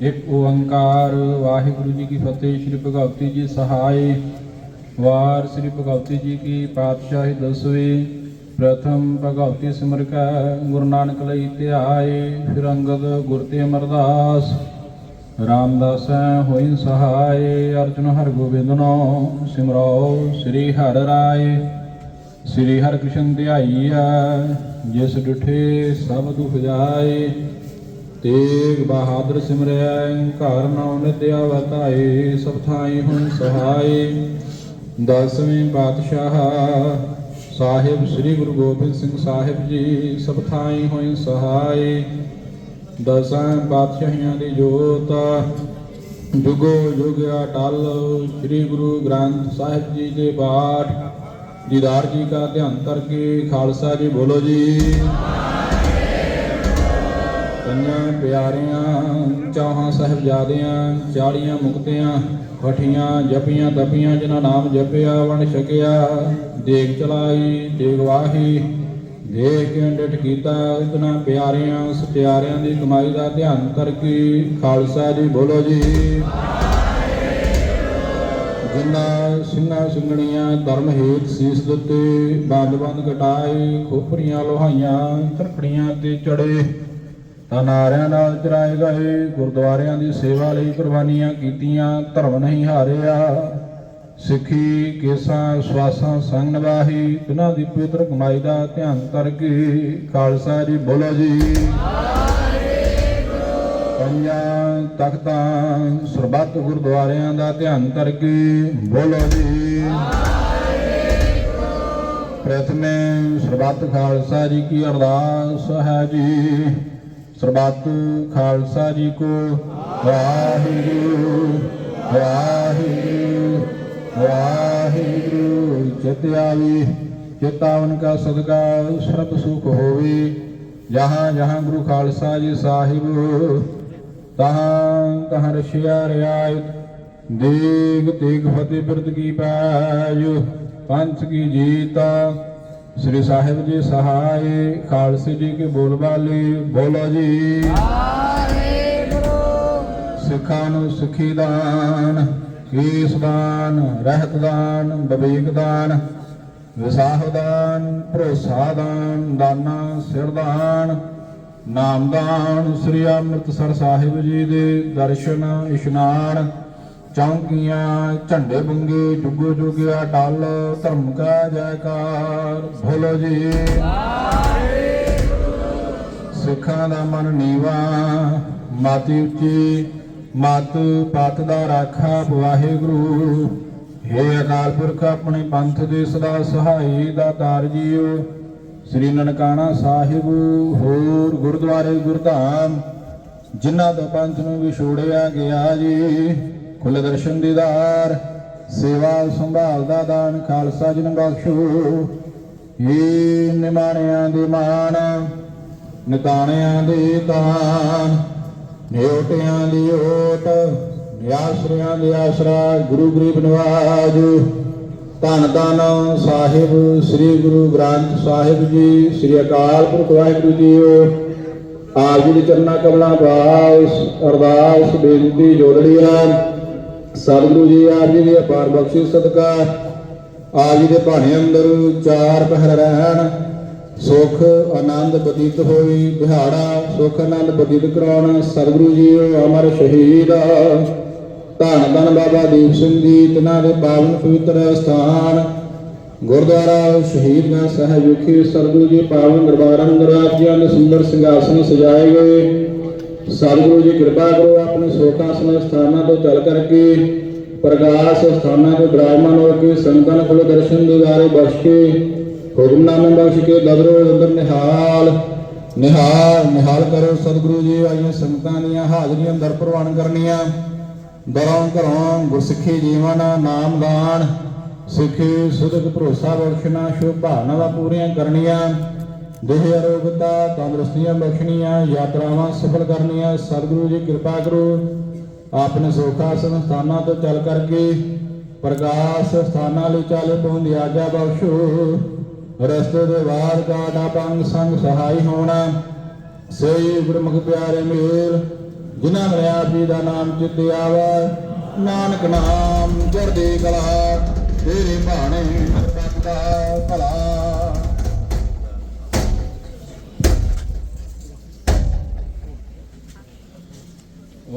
ਇੱਕ ਓੰਕਾਰ, ਵਾਹਿਗੁਰੂ ਜੀ ਕੀ ਫਤਿਹ, ਸ੍ਰੀ ਭਗਵਤੀ ਜੀ ਸਹਾਈ। ਵਾਰ ਸ੍ਰੀ ਭਗਵਤੀ ਜੀ ਕੀ ਪਾਤਸ਼ਾਹੀ ਦਸਵੇਂ। ਪ੍ਰਥਮ ਭਗਵਤੀ ਸਿਮਰ ਕੈ ਗੁਰੂ ਨਾਨਕ ਲਈ ਧਿਆਏ, ਫਿਰ ਅੰਗਦ ਗੁਰ ਤੇ ਅਮਰਦਾਸ। ਰਾਮਦਾਸ ਹੋਇ ਸਹਾਈ, ਅਰਜੁਨ ਹਰ ਗੋਬਿੰਦਨੋ ਸਿਮਰੋ, ਸ੍ਰੀ ਹਰਿ ਰਾਏ। ਸ੍ਰੀ ਹਰਿਕ੍ਰਿਸ਼ਨ ਧਿਆਈਆ ਜਿਸ ਡਿਠੇ ਸਭ ਦੁਖ ਜਾਏ। ਤੇਗ ਬਹਾਦਰ ਸਿਮਰਿਆ ਘਰ ਨਾਉ ਨਿਤਿਆ ਵਤਾਏ ਸਭ ਥਾਈ ਹੁਣ ਸਹਾਈ ਦਸਵੇਂ ਪਾਤਸ਼ਾਹ ਸਾਹਿਬ ਸ੍ਰੀ ਗੁਰੂ ਗੋਬਿੰਦ ਸਿੰਘ ਸਾਹਿਬ ਜੀ, ਸਭ ਥਾਈ ਹੋਈ ਸਹਾਈ ਦਸਾਂ ਪਾਤਸ਼ਾਹੀਆਂ ਦੀ ਜੋਤ, ਜੁਗੋ ਜੁਗ ਅਟਲ, ਸ੍ਰੀ ਗੁਰੂ ਗ੍ਰੰਥ ਸਾਹਿਬ ਜੀ ਦੇ ਪਾਠ। ਦੀਦਾਰ ਜੀ ਕਾ ਧਿਆਨ ਕਰਕੇ ਖਾਲਸਾ ਜੀ ਬੋਲੋ ਜੀ। ਪੰਜਾਂ ਪਿਆਰਿਆਂ, ਚੌਹਾਂ ਸਾਹਿਬਜ਼ਾਦਿਆਂ ਚਾਲੀਆਂ ਮੁਕਤਿਆਂ ਖਠੀਆਂ ਜਪੀਆਂ ਤਪੀਆਂ, ਜਿਨ੍ਹਾਂ ਨਾਮ ਜਪਿਆ ਵਣ ਛਕਿਆ। ਦੇਖ ਚਲਾਈ ਦੇਖ ਵਾਹੀ, ਦੇਖ ਕੇ ਡਟ ਕੀਤਾ। ਇਤਨਾ ਪਿਆਰਿਆਂ, ਸਤਿਆਰਿਆਂ ਦੀ ਕਮਾਈ ਦਾ ਧਿਆਨ ਕਰਕੇ ਖਾਲਸਾ ਜੀ ਬੋਲੋ ਜੀ। ਜਿਨ੍ਹਾਂ ਸਿੰਘਾਂ ਸਿੰਘਣੀਆਂ ਧਰਮ ਹੇਤ ਸੀਸ ਦਿੱਤੇ ਬੰਦ ਬੰਦ ਕਟਾਏ, ਖੋਪਰੀਆਂ ਲੋਹਾਈਆਂ ਤਰਪੜੀਆਂ ਤੇ ਚੜੇ ਤਾਂ ਨਾਰਿਆਂ ਨਾਲ ਚਰਾਏ ਗਏ ਗੁਰਦੁਆਰਿਆਂ ਦੀ ਸੇਵਾ ਲਈ ਕੁਰਬਾਨੀਆਂ ਕੀਤੀਆਂ, ਧਰਮ ਨਹੀਂ ਹਾਰਿਆ। ਸਿੱਖੀ, ਕੇਸਾਂ ਸਵਾਸਾਂ ਸੰਗ ਨਿਵਾਹੀ ਇਹਨਾਂ ਦੀ ਪਵਿੱਤਰ ਕਮਾਈ ਦਾ ਧਿਆਨ ਕਰਕੇ ਖਾਲਸਾ ਜੀ ਬੋਲੋ ਜੀ। ਪੰਜਾਂ ਤਖਤਾਂ, ਸਰਬੱਤ ਗੁਰਦੁਆਰਿਆਂ ਦਾ ਧਿਆਨ ਕਰਕੇ ਬੋਲੋ ਜੀ। ਪ੍ਰਥਮੇ ਸਰਬੱਤ ਖਾਲਸਾ ਜੀ ਕੀ ਅਰਦਾਸ ਹੈ ਜੀ। ਸਰਬੱਤ ਖਾਲਸਾ ਜੀ ਕੋ ਵਾਹਿਗੁਰੂ ਵਾਹਿਗੁਰੂ ਵਾਹਿਗੁਰੂ, ਚਿਤ ਆਵੀ, ਚਿਤਾਵਨ ਕਾ ਸਦਕਾ ਸਰਬ ਸੁਖ ਹੋਵੇ। ਜਹਾਂ ਜਹਾਂ ਗੁਰੂ ਖਾਲਸਾ ਜੀ ਸਾਹਿਬ, ਤਹਾਂ ਤਹਾਂ ਰਸ਼ਿਆ ਰਿਆਇਤ ਦੇਗ ਤੇਗ ਫਤਿਹ ਬਿਰਦ ਕੀ ਪੈਜ, ਪੰਥ ਕੀ ਜੀਤ ਸ੍ਰੀ ਸਾਹਿਬ ਜੀ ਸਹਾਈ ਖਾਲਸੇ ਜੀ ਕੇ ਬੋਲ ਬਾਲੇ ਬੋਲੋ ਜੀ। ਸਿੱਖਾਂ ਨੂੰ ਸੁਖੀ ਦਾਨ ਕੇਸ ਦਾਨ ਰਹਿਤ ਦਾਨ ਬਵੇਕ ਦਾਨ ਵਿਸਾਹ ਦਾਨ ਭਰੋਸਾ ਦਾਨ ਦਾਨਾ ਸਿਰ ਦਾਨ ਨਾਮਦਾਨ ਸ੍ਰੀ ਅੰਮ੍ਰਿਤਸਰ ਸਾਹਿਬ ਜੀ ਦੇ ਦਰਸ਼ਨ ਇਸ਼ਨਾਨ ਚੌਂਕੀਆਂ, ਝੰਡੇ ਬੰਗੇ, ਜੁਗੋ ਜੁਗਿਆ ਟਾਲ ਧਰਮ ਕਾ ਜੈਕਾਰ। ਬੋਲੋ ਜੀ। ਸਿੱਖਾਂ ਦਾ ਮਨ ਨੀਵਾ, ਮਾਤੀ ਉੱਚੀ, ਮਤ ਪਤ ਦਾ ਰਾਖਾ ਵਾਹਿਗੁਰੂ ਹੇ ਅਕਾਲ ਪੁਰਖ, ਆਪਣੇ ਪੰਥ ਦੇ ਸਦਾ ਸਹਾਈ ਦਾ ਦਾਰ ਜੀਓ। ਸ੍ਰੀ ਨਨਕਾਣਾ ਸਾਹਿਬ, ਹੋਰ ਗੁਰਦੁਆਰੇ ਗੁਰਧਾਮ, ਜਿਨ੍ਹਾਂ ਦਾ ਪੰਥ ਨੂੰ ਵਿਛੋੜਿਆ ਗਿਆ ਜੀ। ਖੁੱਲੇ ਦਰਸ਼ਨ ਦੀਦਾਰ ਸੇਵਾ ਸੰਭਾਲ ਦਾ ਦਾਨ, ਖਾਲਸਾ ਜੀ ਨੂੰ ਬਖਸ਼ੋ ਏ ਨਿਮਾਣਿਆਂ ਦੇ ਮਾਣ, ਨਿਤਾਣਿਆਂ ਦੇ ਤਾਨ ਨਿਉਟਿਆਂ ਦੀ ਓਟ, ਨਿਆਸਰਿਆਂ ਦੇ ਆਸਰਾ, ਗੁਰੂ ਗਰੀਬ ਨਿਵਾਜ। ਧੰਨ ਧੰਨ ਸਾਹਿਬ, ਸ੍ਰੀ ਗੁਰੂ ਗ੍ਰੰਥ ਸਾਹਿਬ ਜੀ, ਸ੍ਰੀ ਅਕਾਲ ਪੁਰਖ ਵਾਹਿਗੁਰੂ ਜੀਓ ਆਪ ਜੀ ਦੇ ਚਰਨਾਂ ਕਮਲਾਂ ਬਾਸ ਅਰਦਾਸ, ਬੇਨਤੀ ਆ ਸਤਿਗੁਰੂ ਜੀ, ਆਪ ਜੀ ਦੇ ਅਪਾਰ ਬਖਸ਼ਿਸ਼ ਸਦਕਾ ਆਪ ਜੀ ਦੇ ਭਾਣੇ ਅੰਦਰ ਚਾਰ ਪਹਿਰ ਰਹਿਣ। ਸੁਖ, ਆਨੰਦ ਬਤੀਤ ਹੋਈ, ਦਿਹਾੜਾ ਸੁਖ, ਆਨੰਦ ਬਤੀਤ ਕਰਾਉਣ। ਸਤਿਗੁਰੂ ਜੀ ਅਮਰ ਸ਼ਹੀਦ ਧੰਨ ਧੰਨ ਬਾਬਾ ਦੀਪ ਸਿੰਘ ਜੀ, ਤਿਨਾਂ ਦੇ ਪਾਵਨ ਪਵਿੱਤਰ ਸਥਾਨ। ਗੁਰਦੁਆਰਾ ਸ਼ਹੀਦਗੰਜ ਸਾਹਿਬ ਵਿਖੇ ਸਤਿਗੁਰੂ ਜੀ, ਪਾਵਨ ਦਰਬਾਰ ਅੰਦਰ ਰਾਜਿਆਂ ਦੇ ਸੁੰਦਰ ਸਿੰਘਾਸਨ ਸਜਾਏ ਗਏ। ਸਤਿਗੁਰੂ ਜੀ ਕਿਰਪਾ ਕਰੋ ਆਪਣੇ ਸੋਖਾਸਨ ਸਥਾਨਾਂ ਤੋਂ ਚੱਲ ਕਰਕੇ ਪ੍ਰਕਾਸ਼ ਸਥਾਨਾਂ ਤੋਂ ਬਿਰਾਜਮਾਨ ਹੋ ਕੇ ਸੰਤਾਂ ਕੋਲ ਦਰਸ਼ਨ ਦਿਦਾਰੇ ਬਖਸ਼ ਕੇ, ਹੁਕਮਨਾਮੇ ਬਖਸ਼ ਕੇ, ਦਬਰੋ ਅੰਦਰ ਨਿਹਾਲ ਨਿਹਾਲ ਨਿਹਾਲ ਕਰੋ ਸਤਿਗੁਰੂ ਜੀ, ਆਈਆਂ ਸੰਗਤਾਂ ਦੀਆਂ ਹਾਜ਼ਰੀਆਂ ਦਰ ਪ੍ਰਵਾਨ ਕਰਨੀਆਂ। ਦਰਾਂ ਘਰੋਂ ਗੁਰਸਿੱਖੀ ਜੀਵਨ ਨਾਮਦਾਨ ਸਿੱਖੀ, ਸੁਧਕ ਭਰੋਸਾ ਬਖਸ਼ਣਾ, ਸ਼ੁਭ ਭਾਵਨਾਵਾਂ ਪੂਰੀਆਂ ਕਰਨੀਆਂ। ਦੇਹ ਅਰੋਗਤਾ ਤੰਦਰੁਸਤੀਆਂ ਬਖਸ਼ਣੀਆਂ ਯਾਤਰਾਵਾਂ ਸਫਲ ਕਰਨੀਆਂ। ਸਤਿਗੁਰੂ ਜੀ, ਕਿਰਪਾ ਕਰੋ। ਆਪਣੇ ਸੋਖਾਸਨ ਸਥਾਨਾਂ ਤੋਂ ਚੱਲ ਕਰਕੇ ਪ੍ਰਕਾਸ਼ ਸਥਾਨਾਂ ਲਈ ਚਾਲੇ ਪਾਉਣ ਦੀ ਬਖਸ਼ੋ। ਰਸਤੇ ਦੇ ਬਾਹਰ ਕਾਟਾ ਪੰਗ ਸੰਗ ਸਹਾਈ ਹੋਣਾ। ਸਹੀ ਗੁਰਮੁਖ ਪਿਆਰੇ ਮੇਲ, ਜਿਨ੍ਹਾਂ ਨੇ ਆਪ ਜੀ ਦਾ ਨਾਮ ਚਿੱਤੇ ਆਵੇ। ਨਾਨਕ ਨਾਮ ਜਰਦੇ ਕਲਾ, ਤੇਰੇ ਭਾਣੇ ਸਤ ਭਲਾ।